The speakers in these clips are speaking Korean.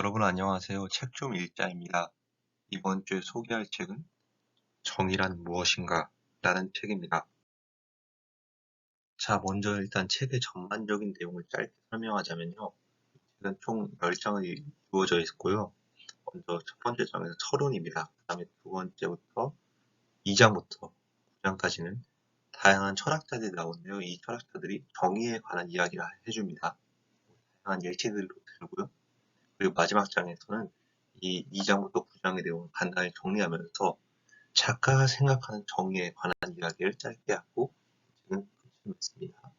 여러분 안녕하세요. 책 좀 읽자입니다. 이번 주에 소개할 책은 정의란 무엇인가 라는 책입니다. 자, 먼저 일단 책의 전반적인 내용을 짧게 설명하자면요. 책은 총 10장이 이루어져 있고요. 먼저 첫 번째 장에서 서론입니다. 그 다음에 두 번째부터 2장부터 9장까지는 다양한 철학자들이 나오는데요. 이 철학자들이 정의에 관한 이야기를 해줍니다. 다양한 예시들도 들고요. 그리고 마지막 장에서는 이 2장부터 9장의 내용을 간단히 정리하면서 작가가 생각하는 정의에 관한 이야기를 짧게 하고 지금 끝이 맺습니다.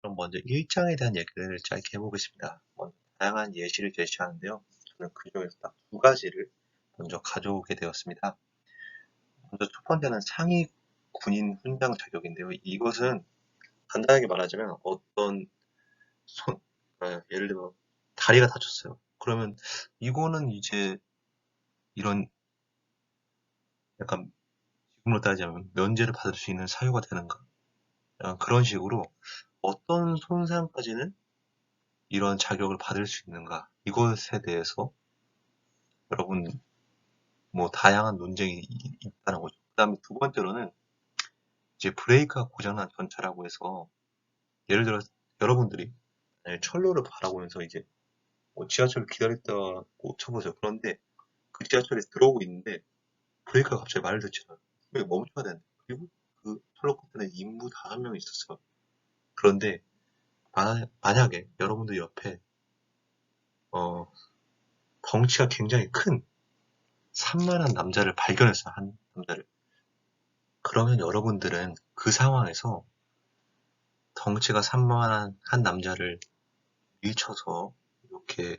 그럼 먼저 1장에 대한 얘기를 짧게 해보겠습니다. 먼저 다양한 예시를 제시하는데요. 저는 그 중에서 딱 두 가지를 먼저 가져오게 되었습니다. 먼저 첫 번째는 상위 군인 훈장 자격인데요. 이것은 간단하게 말하자면 어떤 손, 어, 예를 들어 다리가 다쳤어요. 그러면 이거는 이제 이런 약간 지금으로 따지자면 면제를 받을 수 있는 사유가 되는가? 그런 식으로 어떤 손상까지는 이런 자격을 받을 수 있는가? 이것에 대해서 여러분 뭐 다양한 논쟁이 있다는 거죠. 그 다음에 두 번째로는 이제 브레이크가 고장난 전차라고 해서 예를 들어 여러분들이 철로를 바라보면서 이제 뭐 지하철을 기다렸다고 쳐보세요. 그런데 그 지하철에 들어오고 있는데 브레이크가 갑자기 말을 듣지 않아요. 왜 멈춰야 되는데 그리고 그 철로 끝에는 인부 다섯 명이 있었어요. 그런데 만약에 여러분들 옆에 어 덩치가 굉장히 큰 산만한 남자를 발견했어요. 한 남자를. 그러면 여러분들은 그 상황에서 덩치가 산만한 한 남자를 밀쳐서 이렇게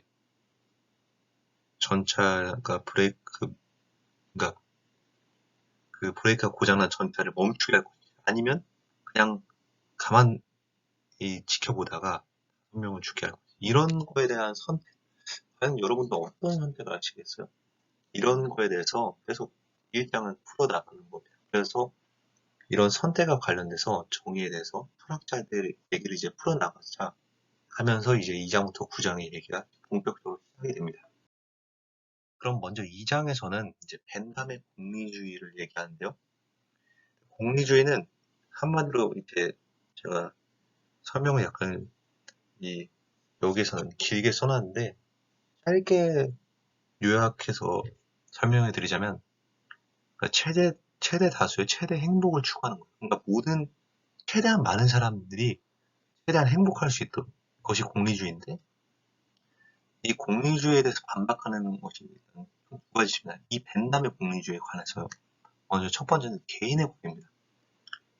전차가 브레이크, 그러니까 그 브레이크가 고장난 전차를 멈추게 할 것이냐. 아니면 그냥 가만 히 지켜보다가 한 명을 죽게 할 것이냐. 이런 거에 대한 선택. 과연 여러분도 어떤 선택을 하시겠어요? 이런 거에 대해서 계속 일장을 풀어나가는 겁니다. 그래서 이런 선택과 관련돼서 정의에 대해서 철학자들의 얘기를 이제 풀어나가자 하면서 이제 2장부터 9장의 얘기가 본격적으로 시작이 됩니다. 그럼 먼저 2장에서는 이제 벤담의 공리주의를 얘기하는데요. 공리주의는 한마디로 이제 제가 설명을 약간 이 여기에서는 길게 써놨는데 짧게 요약해서 설명해 드리자면 그러니까 최대 최대 다수의 최대 행복을 추구하는 거예요. 그러니까 모든 최대한 많은 사람들이 최대한 행복할 수 있도록 것이 공리주의인데 이 공리주의에 대해서 반박하는 것이 두 가지입니다. 이 벤담의 공리주의에 관해서요. 먼저 첫 번째는 개인의 권리입니다.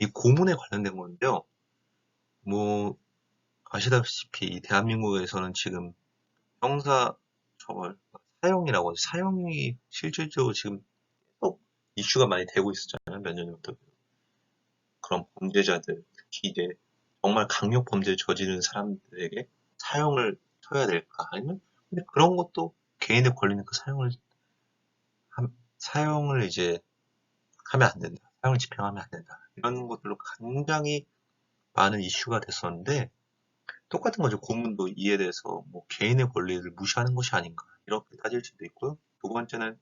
이 고문에 관련된 건데요. 뭐 아시다시피 대한민국에서는 지금 형사 처벌 사형이라고 하죠. 사형이 실질적으로 지금 꼭 이슈가 많이 되고 있었잖아요. 몇 년 전부터. 그런 범죄자들, 특히 이제 정말 강력 범죄를 저지른 사람들에게 사형을 쳐야 될까? 아니면 근데 그런 것도 개인의 권리니까 사형을 사형을 이제 하면 안 된다. 사형을 집행하면 안 된다. 이런 것들로 굉장히 많은 이슈가 됐었는데 똑같은 거죠. 고문도 이에 대해서 뭐 개인의 권리를 무시하는 것이 아닌가 이렇게 따질 수도 있고요. 두 번째는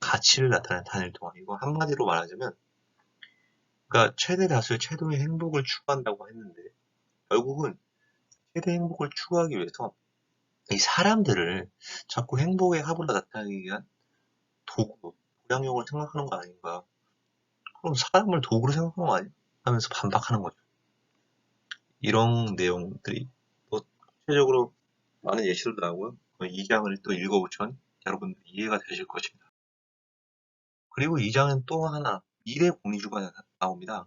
가치를 나타내는 단일 통화. 이거 한마디로 말하자면 그러니까 최대 다수의 최도의 행복을 추구한다고 했는데 결국은 최대 행복을 추구하기 위해서 이 사람들을 자꾸 행복의 합으로 나타내기 위한 도구, 도량용을 생각하는 거 아닌가. 그럼 사람을 도구로 생각하는 거 아니야? 하면서 반박하는 거죠. 이런 내용들이 또 구체적으로 많은 예시도 나오고요. 이 장을 또 읽어보시면 여러분들 이해가 되실 것입니다. 그리고 이 장은 또 하나 미래 공리주가 나옵니다.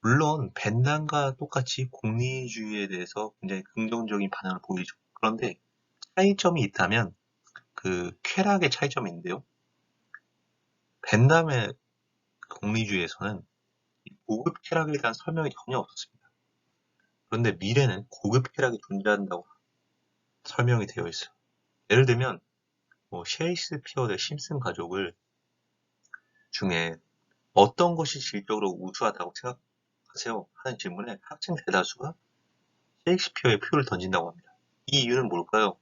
물론 벤단과 똑같이 공리주의에 대해서 굉장히 긍정적인 반응을 보이죠. 그런데 차이점이 있다면 그 쾌락의 차이점인데요. 벤담의 공리주의에서는 고급 쾌락에 대한 설명이 전혀 없었습니다. 그런데 미래는 고급 쾌락이 존재한다고 설명이 되어 있어요. 예를 들면 뭐 셰익스피어 대 심슨 가족을 중에 어떤 것이 질적으로 우수하다고 생각하세요? 하는 질문에 학생 대다수가 셰익스피어의 표를 던진다고 합니다. 이 이유는 뭘까요?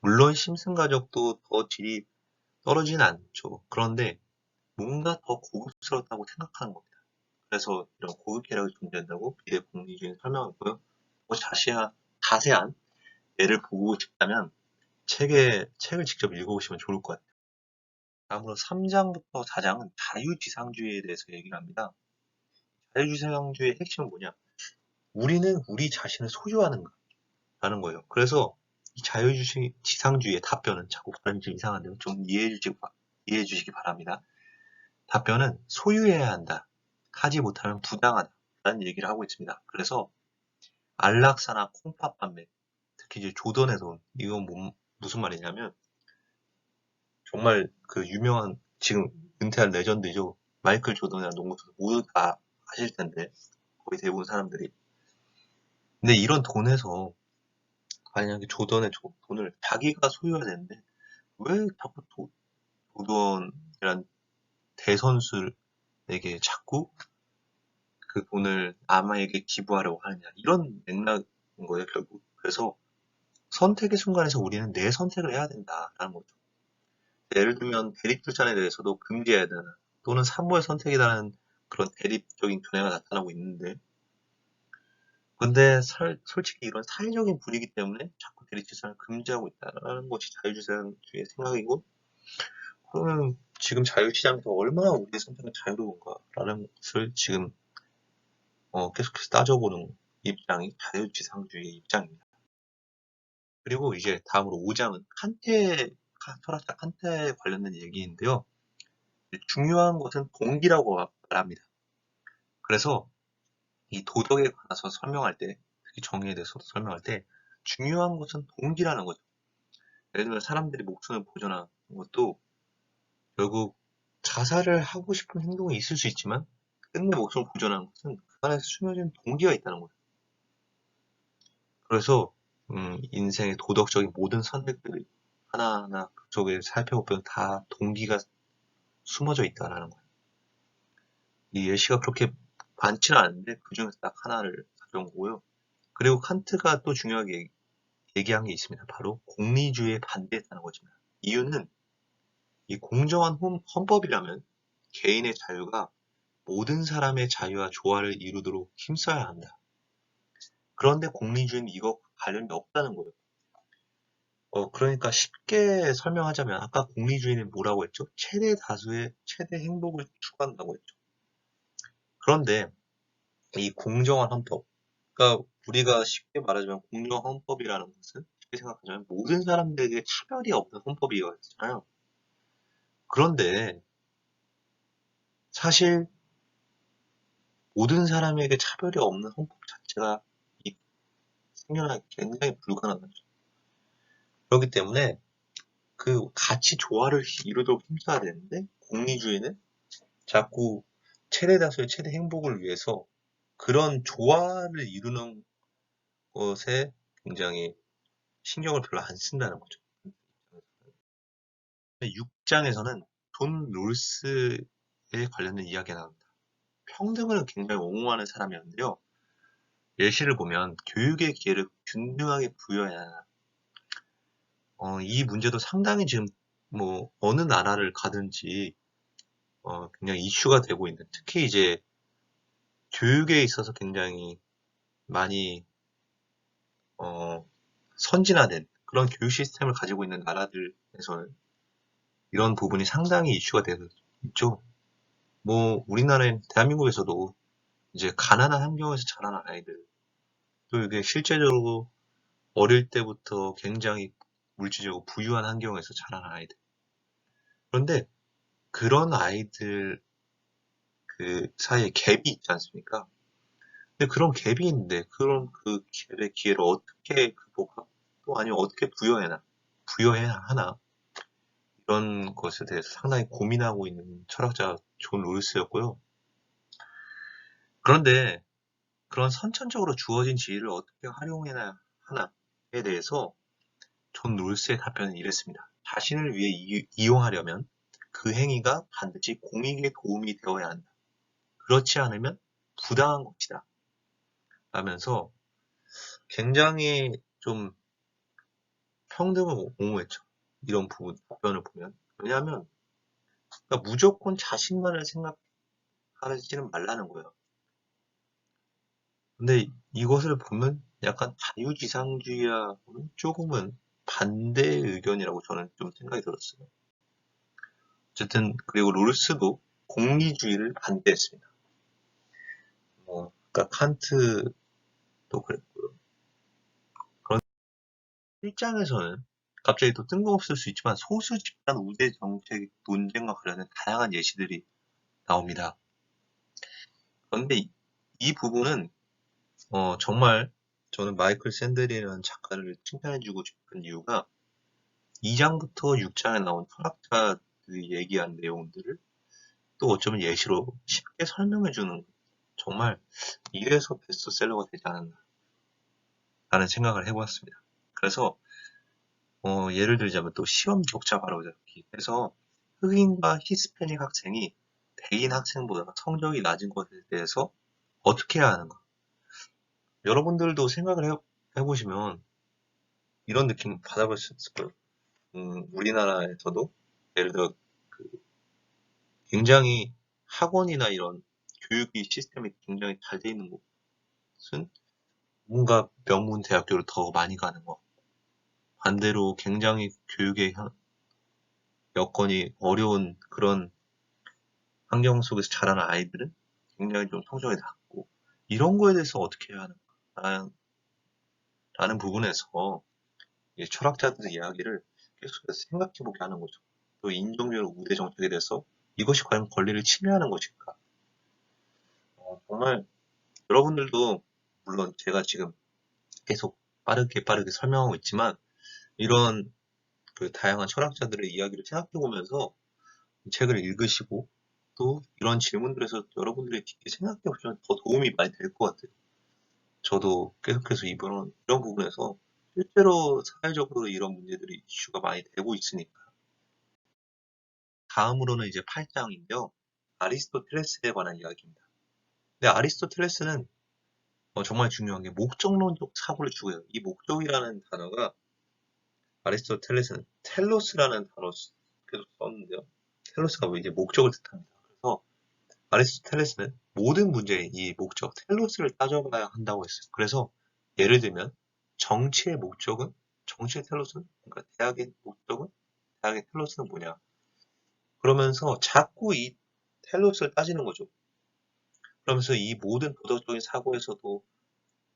물론 심슨 가족도 더 질이 떨어지진 않죠. 그런데 뭔가 더 고급스럽다고 생각하는 겁니다. 그래서 이런 고급 계략이 존재한다고 비례 공리주의는 설명하고요. 더 자세한, 자세한 예를 보고 싶다면 책에, 책을 직접 읽어보시면 좋을 것 같아요. 다음으로 3장부터 4장은 자유지상주의에 대해서 얘기를 합니다. 자유지상주의의 핵심은 뭐냐? 우리는 우리 자신을 소유하는가? 라는 거예요. 그래서 이 자유지상주의의 답변은 자꾸 발음이 좀 이상한데요. 좀 이해해 주시기, 이해해 주시기 바랍니다. 답변은 소유해야 한다. 하지 못하면 부당하다. 라는 얘기를 하고 있습니다. 그래서 안락사나 콩팥 판매, 특히 이제 조던의 돈, 이건 뭐, 무슨 말이냐면 정말 그 유명한 지금 은퇴한 레전드죠. 마이클 조던이나 농구 선수 모두 다 아실 텐데 거의 대부분 사람들이. 근데 이런 돈에서 만약에 조던의 돈을 자기가 소유해야 되는데 왜 자꾸 도, 조던이란 대선수에게 자꾸 그 돈을 남에게 기부하려고 하느냐 이런 맥락인 거예요 결국. 그래서 선택의 순간에서 우리는 내 선택을 해야 된다라는 거죠. 예를 들면 대립출산에 대해서도 금지해야 되나 또는 산모의 선택이라는 그런 대립적인 견해가 나타나고 있는데 근데 살, 솔직히 이런 사회적인 분위기 때문에 자꾸 대립출산을 금지하고 있다는 것이 자유주의의 생각이고 그러면 지금 자유시장에서 얼마나 우리의 선택은 자유로운가라는 것을 지금 어, 계속해서 따져보는 입장이 자유지상주의 입장입니다. 그리고 이제 다음으로 5장은 칸테 철학자 칸테에 관련된 얘기인데요. 중요한 것은 동기라고 말합니다. 그래서 이 도덕에 관해서 설명할 때, 특히 정의에 대해서 설명할 때 중요한 것은 동기라는 거죠. 예를 들면 사람들이 목숨을 보존하는 것도 결국 자살을 하고 싶은 행동이 있을 수 있지만 끝내 목숨을 보존하는 것은 그 안에서 숨겨진 동기가 있다는 거죠. 그래서 음, 인생의 도덕적인 모든 선택들이 하나하나 그쪽에 살펴보면 다 동기가 숨어져 있다라는 거예요. 이 예시가 그렇게 많지는 않은데 그 중에서 딱 하나를 가져온 거고요. 그리고 칸트가 또 중요하게 얘기한 게 있습니다. 바로 공리주의에 반대했다는 거지만 이유는 이 공정한 헌법이라면 개인의 자유가 모든 사람의 자유와 조화를 이루도록 힘써야 한다. 그런데 공리주의는 이거 관련이 없다는 거예요. 어, 그러니까 쉽게 설명하자면 아까 공리주의는 뭐라고 했죠? 최대 다수의 최대 행복을 추구한다고 했죠. 그런데 이 공정한 헌법, 그러니까 우리가 쉽게 말하자면 공정한 헌법이라는 것은 쉽게 생각하자면 모든 사람들에게 차별이 없는 헌법이었잖아요. 그런데 사실 모든 사람에게 차별이 없는 헌법 자체가 생겨나기 굉장히 불가능하죠. 그렇기 때문에 그 같이 조화를 이루도록 힘써야 되는데 공리주의는 자꾸 최대 다수의 최대 행복을 위해서 그런 조화를 이루는 것에 굉장히 신경을 별로 안 쓴다는 거죠. 6장에서는 존 롤스에 관련된 이야기가 나옵니다. 평등을 굉장히 옹호하는 사람이었는데요. 예시를 보면 교육의 기회를 균등하게 부여해야. 어, 이 문제도 상당히 지금 뭐 어느 나라를 가든지 어, 굉장히 이슈가 되고 있는 특히 이제 교육에 있어서 굉장히 많이 어, 선진화된 그런 교육 시스템을 가지고 있는 나라들에서는 이런 부분이 상당히 이슈가 되고 있죠. 뭐 우리나라인 대한민국에서도 이제 가난한 환경에서 자라는 아이들 또 이게 실제적으로 어릴 때부터 굉장히 물질적으로 부유한 환경에서 자라는 아이들. 그런데 그런 아이들 그 사이에 갭이 있지 않습니까? 근데 그런 갭이 있는데 그런 그 갭의 기회를 어떻게 극복하고 또 아니면 어떻게 부여해나 부여해야 하나 이런 것에 대해서 상당히 고민하고 있는 철학자 존 롤스였고요. 그런데 그런 선천적으로 주어진 지위를 어떻게 활용해야 하나에 대해서 존 롤스의 답변은 이랬습니다. 자신을 위해 이, 이용하려면 그 행위가 반드시 공익에 도움이 되어야 한다. 그렇지 않으면 부당한 것이다. 라면서 굉장히 좀 평등을 옹호했죠. 이런 부분, 답변을 보면. 왜냐하면, 그러니까 무조건 자신만을 생각하지는 말라는 거예요. 근데 이것을 보면 약간 자유지상주의하고는 조금은 반대의 의견이라고 저는 좀 생각이 들었어요. 어쨌든, 그리고 롤스도 공리주의를 반대했습니다. 뭐, 그러니까 칸트도 그랬고요. 그런 일장에서는 갑자기 또 뜬금없을 수 있지만 소수 집단 우대 정책 논쟁과 관련된 다양한 예시들이 나옵니다. 그런데 이, 이 부분은 어, 정말 저는 마이클 샌델이라는 작가를 칭찬해주고 싶은 이유가 2장부터 6장에 나온 철학자들이 얘기한 내용들을 또 어쩌면 예시로 쉽게 설명해주는 정말 이래서 베스트셀러가 되지 않았나 라는 생각을 해보았습니다. 그래서 어, 예를 들자면 또 시험 격차 바로잡기 해서 흑인과 히스패닉 학생이 백인 학생보다 성적이 낮은 것에 대해서 어떻게 해야 하는가 여러분들도 생각을 해, 해보시면 이런 느낌 있을 거예요. 음, 우리나라에서도 예를 들어 그 굉장히 학원이나 이런 교육이 시스템이 굉장히 잘 돼 있는 곳은 뭔가 명문 대학교를 더 많이 가는 것 반대로 굉장히 교육의 여건이 어려운 그런 환경 속에서 자라는 아이들은 굉장히 좀 성적이 낮고 이런 거에 대해서 어떻게 해야 하는가 라는, 라는 부분에서 철학자들의 이야기를 계속해서 생각해보게 하는 거죠. 또 인종률 우대 정책에 대해서 이것이 과연 권리를 침해하는 것인가? 어, 정말 여러분들도 물론 제가 지금 계속 빠르게 빠르게 설명하고 있지만 이런 그 다양한 철학자들의 이야기를 생각해 보면서 책을 읽으시고 또 이런 질문들에서 여러분들이 깊게 생각해 보시면 더 도움이 많이 될 것 같아요. 저도 계속해서 이번 이런 부분에서 실제로 사회적으로 이런 문제들이 이슈가 많이 되고 있으니까 다음으로는 이제 8장인데요. 아리스토텔레스에 관한 이야기입니다. 근데 아리스토텔레스는 어, 정말 중요한 게 목적론적 사고를 주고요. 이 목적이라는 단어가 아리스토텔레스는 텔로스라는 단어 계속 썼는데요. 텔로스가 뭐 이제 목적을 뜻합니다. 아리스토텔레스는 모든 문제의 이 목적 텔로스를 따져봐야 한다고 했어요. 그래서 예를 들면 정치의 목적은 정치의 텔로스는 그러니까 대학의 목적은 대학의 텔로스는 뭐냐? 그러면서 자꾸 이 텔로스를 따지는 거죠. 그러면서 이 모든 도덕적인 사고에서도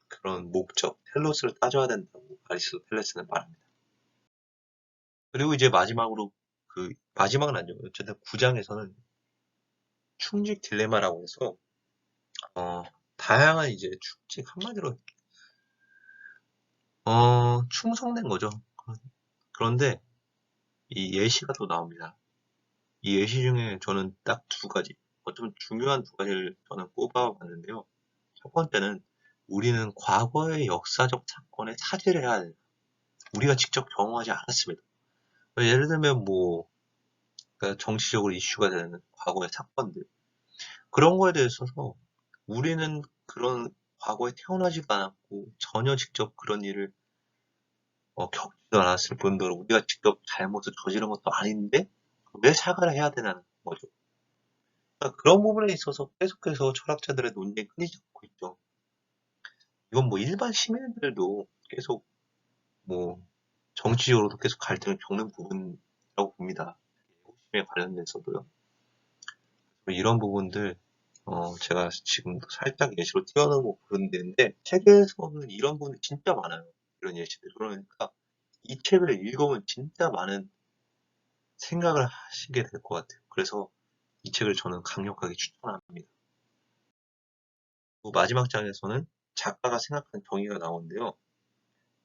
그런 목적, 텔로스를 따져야 된다고 아리스토텔레스는 말합니다. 그리고 이제 마지막으로 그 마지막은 아니죠. 어쨌든 9장에서는 충직 딜레마라고 해서 어 다양한 이제 충직 한마디로 어 충성된 거죠. 그런데 이 예시가 또 나옵니다. 이 예시 중에 저는 딱 두 가지, 어쩌면 중요한 두 가지를 저는 꼽아봤는데요. 첫 번째는 우리는 과거의 역사적 사건에 사죄를 해야 된다. 우리가 직접 경험하지 않았습니다. 예를 들면 뭐 그러니까 정치적으로 이슈가 되는 과거의 사건들 그런 거에 대해서서 우리는 그런 과거에 태어나지도 않았고 전혀 직접 그런 일을 어, 겪지도 않았을 뿐더러 우리가 직접 잘못을 저지른 것도 아닌데 왜 사과를 해야 되냐는 거죠. 그러니까 그런 부분에 있어서 계속해서 철학자들의 논쟁이 끊이지 않고 있죠. 이건 뭐 일반 시민들도 계속 뭐 정치적으로도 계속 갈등을 겪는 부분이라고 봅니다. 호심에 관련돼서도요. 이런 부분들 어 제가 지금 살짝 예시로 띄워놓고 그런 데인데 책에서는 이런 부분이 진짜 많아요. 이런 예시들. 그러니까 이 책을 읽으면 진짜 많은 생각을 하시게 될 것 같아요. 그래서 이 책을 저는 강력하게 추천합니다. 마지막 장에서는 작가가 생각한 정의가 나오는데요.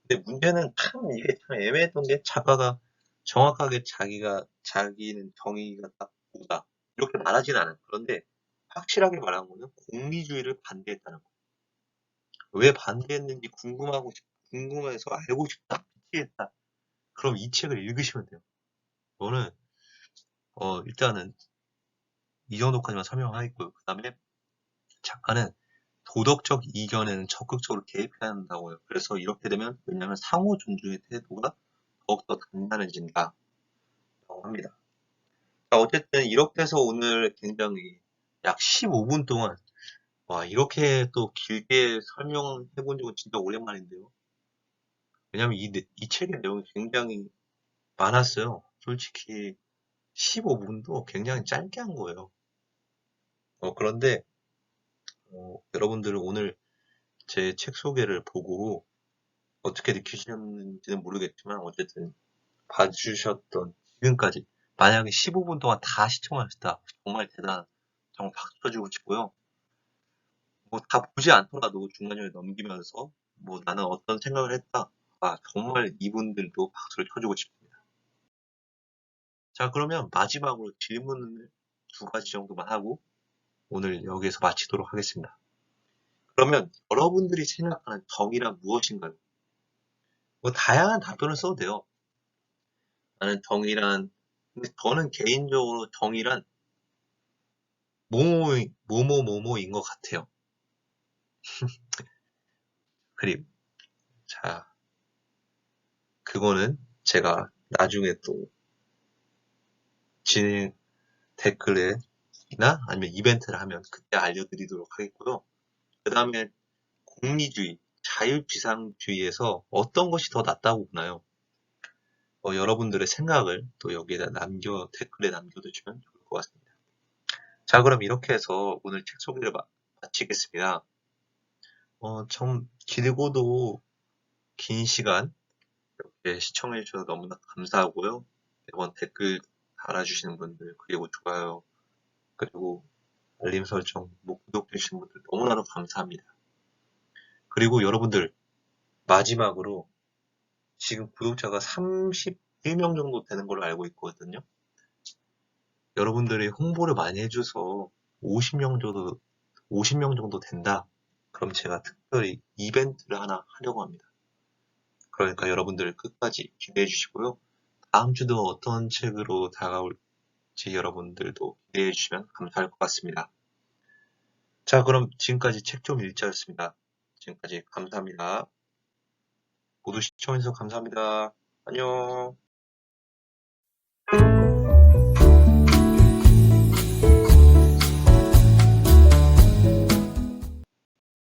근데 문제는 참 이게 참 애매했던 게 작가가 정확하게 자기가 자기는 정의가 딱 뭐다 이렇게 말하진 않아요. 그런데 확실하게 말한 거는 공리주의를 반대했다는 거. 왜 반대했는지 궁금하고 싶, 궁금해서 알고 싶다, 미치겠다. 그럼 이 책을 읽으시면 돼요. 저는 어, 일단은 이 정도까지만 설명하겠고요. 그 다음에 작가는 도덕적 이견에는 적극적으로 개입해야 한다고요. 그래서 이렇게 되면 왜냐하면 상호 존중의 태도가 더욱더 단단해진다. 라고 합니다. 자, 어쨌든 이렇게 해서 오늘 굉장히 약 15분 동안 와, 이렇게 또 길게 설명해 본 적은 진짜 오랜만인데요. 왜냐면 이, 내- 이 책의 내용이 굉장히 많았어요. 솔직히 15분도 굉장히 짧게 한 거예요. 어, 그런데 어, 여러분들은 오늘 제 책 소개를 보고 어떻게 느끼셨는지는 모르겠지만 어쨌든 봐주셨던 지금까지 만약에 15분 동안 다 시청하셨다. 정말 대단 정말 박수 쳐주고 싶고요. 뭐 다 보지 않더라도 중간중간에 넘기면서 뭐 나는 어떤 생각을 했다. 아 정말 이분들도 박수를 쳐주고 싶습니다. 자 그러면 마지막으로 질문을 두 가지 정도만 하고 오늘 여기에서 마치도록 하겠습니다. 그러면 여러분들이 생각하는 정의란 무엇인가요? 뭐 다양한 답변을 써도 돼요. 나는 정의란 근데 저는 개인적으로 정의란 뭐뭐 뭐뭐 뭐뭐인 것 같아요. 그리고 자 그거는 제가 나중에 또 진행 댓글에나 아니면 이벤트를 하면 그때 알려드리도록 하겠고요. 그 다음에 공리주의, 자유지상주의에서 어떤 것이 더 낫다고 보나요? 어, 여러분들의 생각을 또 여기에다 남겨, 댓글에 남겨두시면 좋을 것 같습니다. 자, 그럼 이렇게 해서 오늘 책 소개를 마, 마치겠습니다. 어, 좀 길고도 긴 시간 이렇게 시청해 주셔서 너무나 감사하고요. 매번 댓글 달아주시는 분들, 그리고 좋아요, 그리고 알림 설정, 뭐 구독해주신 분들 너무나도 감사합니다. 그리고 여러분들 마지막으로 지금 구독자가 31명 정도 되는 걸로 알고 있거든요. 여러분들이 홍보를 많이 해줘서 50명 정도 50명 정도 된다. 그럼 제가 특별히 이벤트를 하나 하려고 합니다. 그러니까 여러분들 끝까지 기대해 주시고요. 다음 주도 어떤 책으로 다가올지 여러분들도 기대해 주시면 감사할 것 같습니다. 자, 그럼 지금까지 책 좀 읽자였습니다. 지금까지 감사합니다. 모두 시청해주셔서 감사합니다. 안녕.